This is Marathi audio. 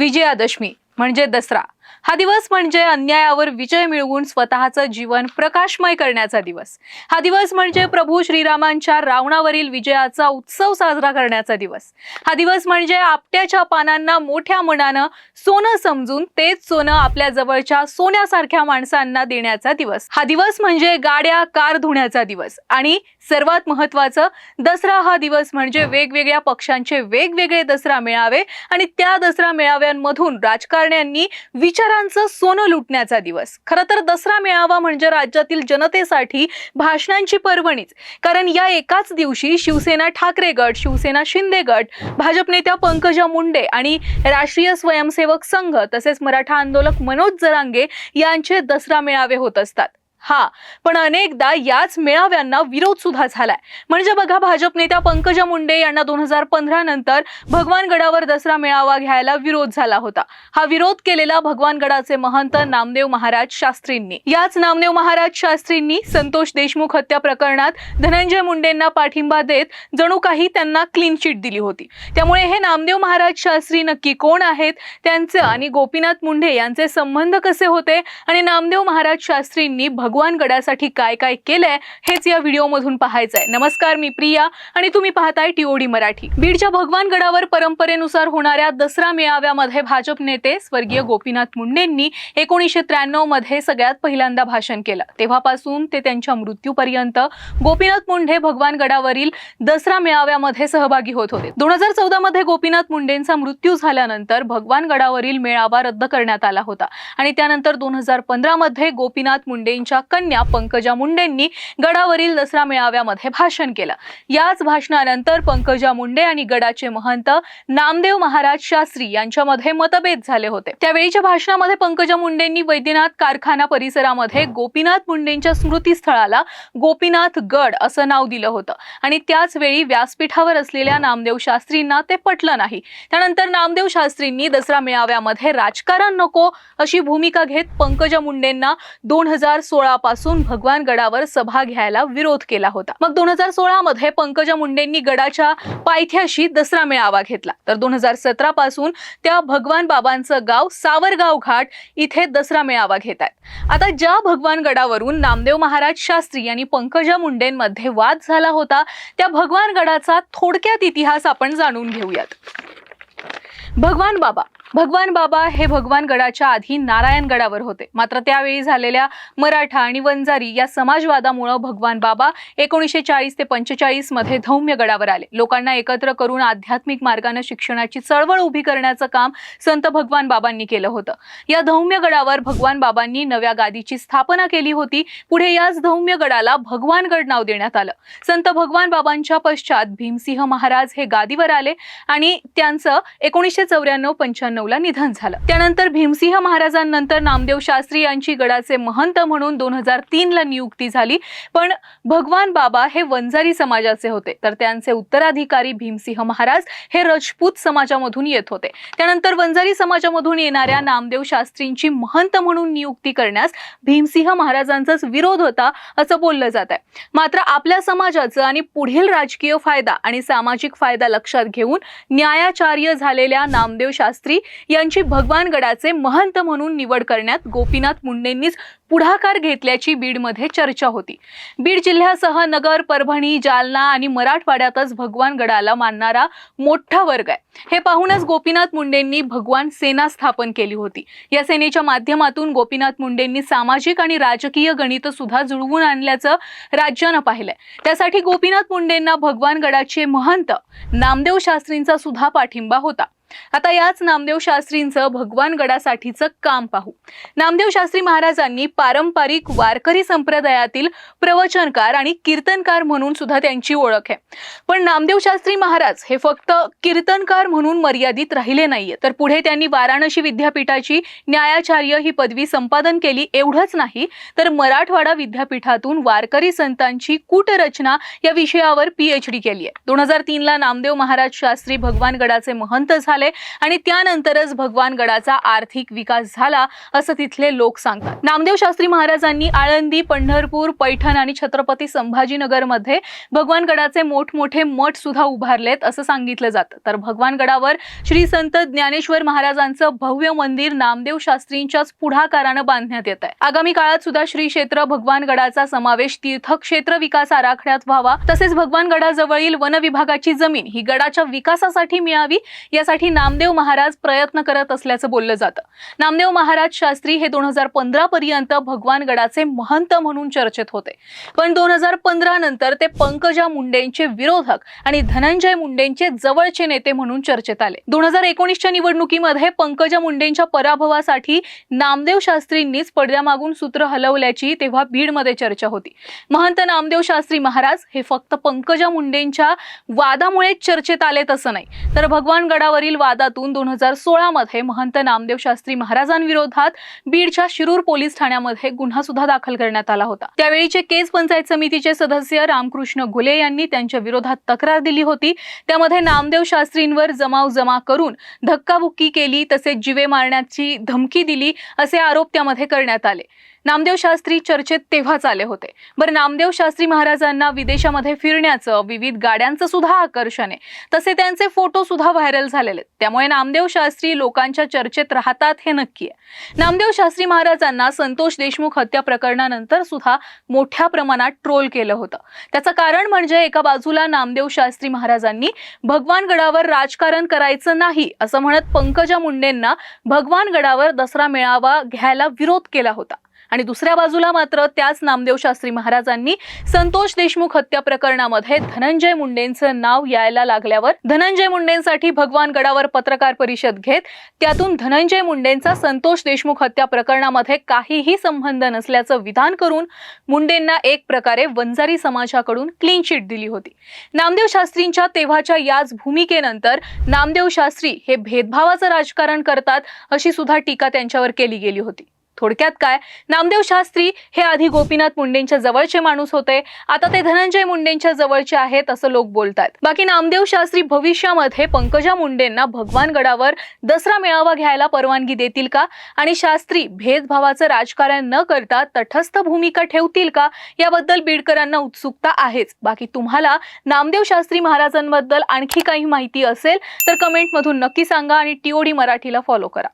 विजयादशमी म्हणजे दसरा. हा दिवस म्हणजे अन्यायावर विजय मिळवून स्वतःचं जीवन प्रकाशमय करण्याचा दिवस. हा दिवस म्हणजे प्रभू श्रीरामांच्या रावणावरील विजयाचा उत्सव साजरा करण्याचा दिवस. हा दिवस म्हणजे आपट्याच्या पानांना मोठ्या मनानं सोनं समजून तेच सोनं आपल्या जवळच्या सोन्यासारख्या माणसांना देण्याचा दिवस. हा दिवस म्हणजे गाड्या कार धुण्याचा दिवस आणि सर्वात महत्वाचं दसरा हा दिवस म्हणजे वेगवेगळ्या पक्षांचे वेगवेगळे दसरा मेळावे आणि त्या दसरा मेळाव्यांमधून राजकारण्यांनी विचार विचारांचं सोनं लुटण्याचा दिवस. खरं तर दसरा मेळावा म्हणजे राज्यातील जनतेसाठी भाषणांची पर्वणीच. कारण या एकाच दिवशी शिवसेना ठाकरे गट शिवसेना शिंदे गट भाजप नेत्या पंकजा मुंडे आणि राष्ट्रीय स्वयंसेवक संघ तसेच मराठा आंदोलक मनोज जरांगे यांचे दसरा मेळावे होत असतात. हा पण अनेकदा याच मेळाव्यांना विरोध सुद्धा झालाय. म्हणजे बघा भाजप नेत्या पंकजा मुंडे यांना दोन हजार पंधरा नंतर भगवानगडावर दसरा मेळावा घ्यायला विरोध झाला होता. हा विरोध केलेला भगवानगडाचे महंत नामदेव महाराज शास्त्रींनी. याच नामदेव महाराज शास्त्रींनी संतोष देशमुख हत्या प्रकरणात धनंजय मुंडेंना पाठिंबा देत जणू काही त्यांना क्लीन चिट दिली होती. त्यामुळे हे नामदेव महाराज शास्त्री नक्की कोण आहेत? त्यांचे आणि गोपीनाथ मुंडे यांचे संबंध कसे होते? आणि नामदेव महाराज शास्त्रींनी भग गडासाठी काय काय केलंय हेच या व्हिडिओमधून पाहायचंय. नमस्कार मी प्रिया आणि तुम्ही पाहताय टीओडी मराठी. बीडच्या भगवान गडावर परंपरेनुसार होणाऱ्या दसरा मेळाव्यामध्ये भाजप नेते स्वर्गीय गोपीनाथ मुंडेंनी एकोणीसशे त्र्याण्णवमध्ये सगळ्यात पहिल्यांदा भाषण केलं. तेव्हापासून ते त्यांच्या मृत्यूपर्यंत गोपीनाथ मुंडे भगवान गडावरील दसरा मेळाव्यामध्ये सहभागी होत होते. दोन हजार चौदा मध्ये गोपीनाथ मुंडेंचा मृत्यू झाल्यानंतर भगवान गडावरील मेळावा रद्द करण्यात आला होता आणि त्यानंतर दोन हजार पंधरा मध्ये गोपीनाथ मुंडेंच्या कन्या पंकजा मुंडेंनी गडावरील दसरा मेळाव्यामध्ये भाषण केलं. याच भाषणानंतर पंकजा मुंडे आणि गडाचे महंत नामदेव महाराज शास्त्री यांच्यामध्ये मतभेद झाले होते. त्यावेळीच्या भाषणामध्ये पंकजा मुंडेंनी वैद्यनाथ कारखाना परिसरामध्ये गोपीनाथ मुंडेंच्या स्मृतीस्थळाला गोपीनाथ गड असं नाव दिलं होतं. आणि त्याच वेळी व्यासपीठावर असलेल्या नामदेव शास्त्रींना ते पटलं नाही. त्यानंतर नामदेव शास्त्रींनी दसरा मेळाव्यामध्ये राजकारण नको अशी भूमिका घेत पंकजा मुंडेंना दोन हजार सोळा पासून भगवान गडावर सभा घ्यायला विरोध केला होता. मग दोन हजार सोळा मध्ये पंकजा मुंडेंनी गडाच्या पायथ्याशी दसरा मेळावा घेतला. तर दोन हजार सतरा पासून त्या भगवान बाबांचं गाव सावरगाव घाट इथे दसरा मेळावा घेत आहेत. आता ज्या भगवान गडावरून नामदेव महाराज शास्त्री आणि पंकजा मुंडेंमध्ये वाद झाला होता त्या भगवान गडाचा थोडक्यात इतिहास आपण जाणून घेऊयात. भगवान बाबा. भगवान बाबा हे भगवान गडाच्या आधी नारायण गडावर होते. मात्र त्यावेळी झालेल्या मराठा आणि वंजारी या समाजवादामुळे भगवान बाबा एकोणीसशे चाळीस ते पंचेचाळीसमध्ये धौम्य गडावर आले. लोकांना एकत्र करून आध्यात्मिक मार्गाने शिक्षणाची चळवळ उभी करण्याचं काम संत भगवान बाबांनी केलं होतं. या धौम्य गडावर भगवान बाबांनी नव्या गादीची स्थापना केली होती. पुढे याच धौम्य गडाला भगवानगड नाव देण्यात आलं. संत भगवान बाबांच्या पश्चात भीमसिंह महाराज हे गादीवर आले आणि त्यांचं एकोणीसशे चौऱ्याण्णव पंच्याण्णव ला निधन झालं. त्यानंतर भीमसिंह महाराजांनंतर नामदेव शास्त्री यांची गडाचे महंत म्हणून दोन हजार तीन ला नियुक्ती झाली. पण भगवान बाबा हे वंजारी समाजाचे होते. तर त्यांचे उत्तराधिकारी भीमसिंह महाराज हे रजपूत समाजामधून येत होते. त्यानंतर वंजारी समाजामधून येणाऱ्या नामदेव शास्त्रींची महंत म्हणून नियुक्ती करण्यास भीमसिंह महाराजांचाच विरोध होता असं बोललं जात आहे मात्र आपल्या समाजाचं आणि पुढील राजकीय फायदा आणि सामाजिक फायदा लक्षात घेऊन न्यायाचार्य झालेल्या नामदेव शास्त्री यांची भगवानगडाचे महंत म्हणून निवड करण्यात गोपीनाथ मुंडेंनीच पुढाकार घेतल्याची बीडमध्ये चर्चा होती. बीड जिल्ह्यासह नगर परभणी जालना आणि मराठवाड्यातच भगवानगडाला मानणारा मोठा वर्ग आहे. हे पाहूनच गोपीनाथ मुंडेंनी भगवान सेना स्थापन केली होती. या सेनेच्या माध्यमातून गोपीनाथ मुंडेंनी सामाजिक आणि राजकीय गणित सुद्धा जुळवून आणल्याचं राज्यानं पाहिलंय. त्यासाठी गोपीनाथ मुंडेंना भगवानगडाचे महंत नामदेव शास्त्रींचा सुद्धा पाठिंबा होता. आता याच नामदेव शास्त्रींचं भगवान गडासाठीचं काम पाहू. नामदेव शास्त्री महाराजांनी पारंपरिक वारकरी संप्रदायातील प्रवचनकार आणि कीर्तनकार म्हणून सुद्धा त्यांची ओळख आहे. पण नामदेव शास्त्री महाराज हे फक्त कीर्तनकार म्हणून मर्यादित राहिले नाहीये. तर पुढे त्यांनी वाराणसी विद्यापीठाची न्यायाचार्य ही पदवी संपादन केली एवढंच नाही तर मराठवाडा विद्यापीठातून वारकरी संतांची कूटरचना या विषयावर पीएचडी केली आहे दोन हजार तीन ला नामदेव महाराज शास्त्री भगवान गडाचे महंत झाले. आले आणि त्यानंतरच भगवान गडाचा आर्थिक विकास झाला असं तिथले लोक सांगतात. नामदेव शास्त्री महाराजांनी आळंदी पंढरपूर पैठण आणि छत्रपती संभाजीनगरमध्ये भगवान गडाचे मोठमोठे मठ सुद्धा उभारलेत असं सांगितलं जातं. तर भगवान गडावर श्री संत ज्ञानेश्वर महाराजांचं भव्य मंदिर नामदेव शास्त्रींच्याच पुढाकारानं बांधण्यात येत आहे. आगामी काळात सुद्धा श्री क्षेत्र भगवान गडाचा समावेश तीर्थक्षेत्र विकास आराखड्यात व्हावा. तसेच भगवान गडाजवळील वन विभागाची जमीन ही गडाच्या विकासासाठी मिळावी यासाठी नामदेव महाराज प्रयत्न करत असल्याचं बोललं जातं. नामदेव महाराज शास्त्री हे दोन हजार पंधरा पर्यंत भगवान गडाचे महंत म्हणून चर्चेत होते. पण दोन हजार पंधरा नंतर ते पंकजा मुंडेंचे विरोधक आणि धनंजय मुंडेंचे जवळचे नेते म्हणून चर्चेत आले. दोन हजार एकोणीसच्या निवडणुकीमध्ये पंकजा मुंडेंच्या पराभवासाठी नामदेव शास्त्रींनीच पडद्यामागून सूत्र हलवल्याची तेव्हा बीडमध्ये चर्चा होती. महंत नामदेव शास्त्री महाराज हे फक्त पंकजा मुंडेंच्या वादामुळे चर्चेत आले तसं नाही. तर भगवान गडावरील वादातून दोन हजार सोळामध्ये महंत नामदेव शास्त्री महाराजांविरोधात बीडच्या शिरूर पोलीस ठाण्यामध्ये गुन्हा सुद्धा दाखल करण्यात आला होता. त्यावेळीचे केस पंचायत समितीचे सदस्य रामकृष्ण घुले यांनी त्यांच्या विरोधात तक्रार दिली होती. त्यामध्ये नामदेव शास्त्रींवर जमाव जमा करून धक्काबुक्की केली तसेच जिवे मारण्याची धमकी दिली असे आरोप त्यामध्ये करण्यात आले. नामदेव शास्त्री चर्चेत तेव्हाच आले होते. बरं नामदेव शास्त्री महाराजांना विदेशामध्ये फिरण्याचं विविध गाड्यांचं सुद्धा आकर्षण आहे. तसे त्यांचे फोटो सुद्धा व्हायरल झालेले आहेत. त्यामुळे नामदेव शास्त्री लोकांच्या चर्चेत राहतात हे नक्की आहे. नामदेव शास्त्री महाराजांना संतोष देशमुख हत्या प्रकरणानंतर सुद्धा मोठ्या प्रमाणात ट्रोल केलं होतं. त्याचं कारण म्हणजे एका बाजूला नामदेव शास्त्री महाराजांनी भगवान गडावर राजकारण करायचं नाही असं म्हणत पंकजा मुंडेंना भगवान गडावर दसरा मेळावा घ्यायला विरोध केला होता. आणि दुसऱ्या बाजूला मात्र त्याच नामदेव शास्त्री महाराजांनी संतोष देशमुख हत्या प्रकरणामध्ये धनंजय मुंडेंचं नाव यायला लागल्यावर धनंजय मुंडेंसाठी भगवान गडावर पत्रकार परिषद घेत त्यातून धनंजय मुंडेंचा संतोष देशमुख हत्या प्रकरणामध्ये काहीही संबंध नसल्याचं विधान करून मुंडेंना एक प्रकारे वंजारी समाजाकडून क्लीन चिट दिली होती. नामदेव शास्त्रींच्या तेव्हाच्या याच भूमिकेनंतर नामदेव शास्त्री हे भेदभावाचं राजकारण करतात अशी सुद्धा टीका त्यांच्यावर केली गेली होती. थोडक्यात काय? नामदेव शास्त्री हे आधी गोपीनाथ मुंडेंच्या जवळचे माणूस होते. आता ते धनंजय मुंडेंच्या जवळचे आहेत असं लोक बोलतात बाकी नामदेव शास्त्री भविष्यामध्ये पंकजा मुंडेंना भगवान गडावर दसरा मेळावा घ्यायला परवानगी देतील का? आणि शास्त्री भेदभावाचं राजकारण न करता तटस्थ भूमिका ठेवतील का? याबद्दल बीडकरांना उत्सुकता आहेच. बाकी तुम्हाला नामदेव शास्त्री महाराजांबद्दल आणखी काही माहिती असेल तर कमेंटमधून नक्की सांगा आणि टीओडी मराठीला फॉलो करा.